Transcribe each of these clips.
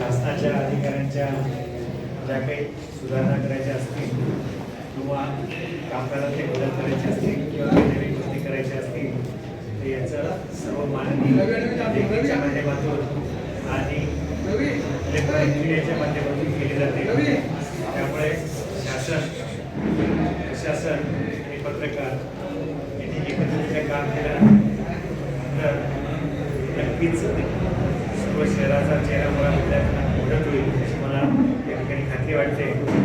शासनाच्या अधिकाऱ्यांच्या ज्या काही सुधारणा करायच्या असतील किंवा कामकाजातले बदल करायचे असतील किंवा नवीन कृती करायच्या असतील तर याचं सर्व माननीय माध्यमातून आणि इलेक्ट्रॉनिक मीडियाच्या माध्यमातून केली जाते. त्यामुळे शासन प्रशासन आणि पत्रकार यांनी एकत्रितरित्या काम केलं तर नक्कीच सर्व शहराचा चेहरा मला विद्यार्थ्यांना मदत होईल अशी मला या ठिकाणी खात्री वाटते.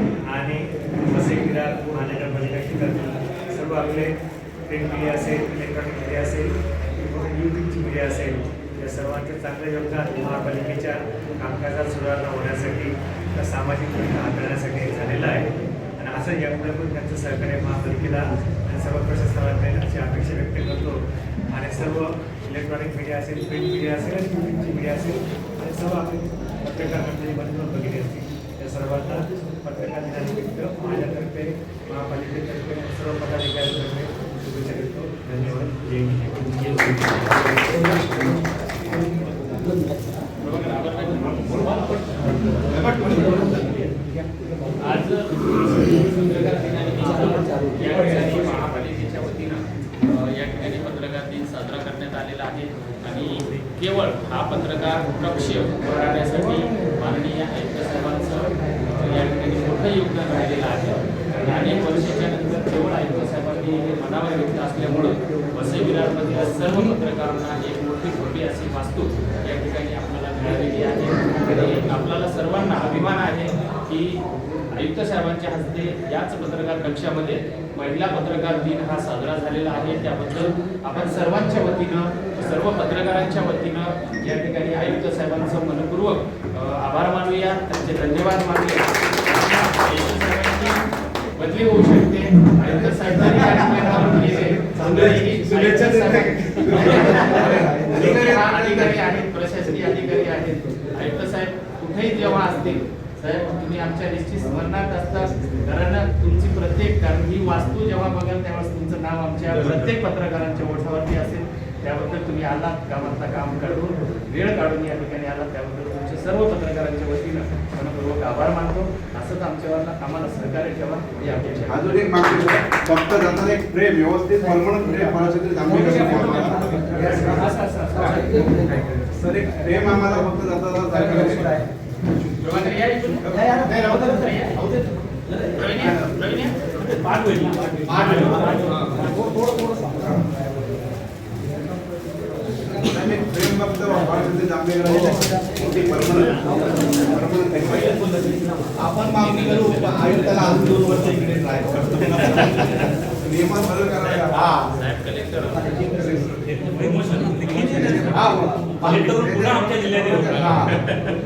क्रीडा महानगरपालिका क्षेत्रातील सर्व आपले प्रिंट मीडिया असेल इलेक्ट्रॉनिक मीडिया असेल किंवा यूट्यूबची मीडिया असेल या सर्वांचे चांगले योगदान महापालिकेच्या कामकाजात सुधारणा होण्यासाठी त्या सामाजिक भूमिका हाताळण्यासाठी झालेलं आहे. आणि असं यामुळे पण त्यांचं सहकार्य महापालिकेला आणि सर्व प्रशासनाला मिळेल अशी अपेक्षा व्यक्त करतो. आणि सर्व इलेक्ट्रॉनिक मीडिया असेल प्रिंट मीडिया असेल आणि यूट्यूबची मीडिया असेल आणि सर्व आपले पत्रकार मंडळी बंद बघितले असतील. त्या सर्वांना पत्रकार दिनानिमित्त माझ्यातर्फे महापालिकेतर्फे सर्व पदाधिकाऱ्यांतर्फे शुभेच्छा देतो. धन्यवाद. जय आज महापालिकेच्या वतीनं या ठिकाणी पत्रकार दिन साजरा करण्यात आलेला आहे आणि केवळ हा पत्रकार कक्ष राहण्यासाठी माननीय आयुक्त साहेबांचं या ठिकाणी मोठं योगदान राहिलेलं आहे. आणि अनेक वर्षाच्या नंतर केवळ आयुक्त साहेबांनी हे मनावर घेतलं असल्यामुळं वसई विरारमधल्या सर्व पत्रकारांना एक मोठी खोटी अशी वास्तू या ठिकाणी आपल्याला मिळालेली आहे. आणि आपल्याला सर्वांना अभिमान आहे की आयुक्त साहेबांच्या हस्ते याच पत्रकार कक्षामध्ये महिला पत्रकार दिन हा साजरा झालेला आहे. त्याबद्दल आपण सर्वांच्या वतीनं सर्व पत्रकारांच्या वतीनं या ठिकाणी आयुक्त साहेबांचं मनपूर्वक आभार मानूया. त्यांचे धन्यवाद मानूया. बदली होऊ शकते. आयुक्त अधिकारी आहेत प्रशासकीय अधिकारी आहेत. आयुक्त साहेब कुठेही जेव्हा असतील साहेब तुम्ही आमच्या लिस्टी स्मरणात असतात. कारण तुमची प्रत्येक कारण ही वास्तू जेव्हा बघाल तेव्हा तुमचं नाव आमच्या प्रत्येक पत्रकारांच्या ओठावरती असेल. त्याबद्दल तुम्ही आलात कामातलं काम काढून वेळ काढून या ठिकाणी आलात त्याबद्दल तुमचे सर्व पत्रकारांच्या वतीनं मनपूर्वक आभार मानतो. असंच आमच्यावर आम्हाला सहकार्य ठेवा ही अपेक्षा. अजून एक मागणी फक्त जाताना एक प्रेम व्यवस्थित परमनंट प्रेम. सर एक आम्हाला फक्त जाता जाता प्रवीण या इकडून. नाही, राहू दे, राहू दे. प्रवीण या, प्रवीण या. पाठ होईल ना? आणि प्रेम फक्त कोणाचं तरी जांभेकर परमनंट आपण मागणी करू आयुक्ताला अजून दोन वर्ष इकडे ट्राय नियमात बदल करायला हा. साहेब कलेक्टर हा पुन्हा आमच्या जिल्ह्यात येऊ.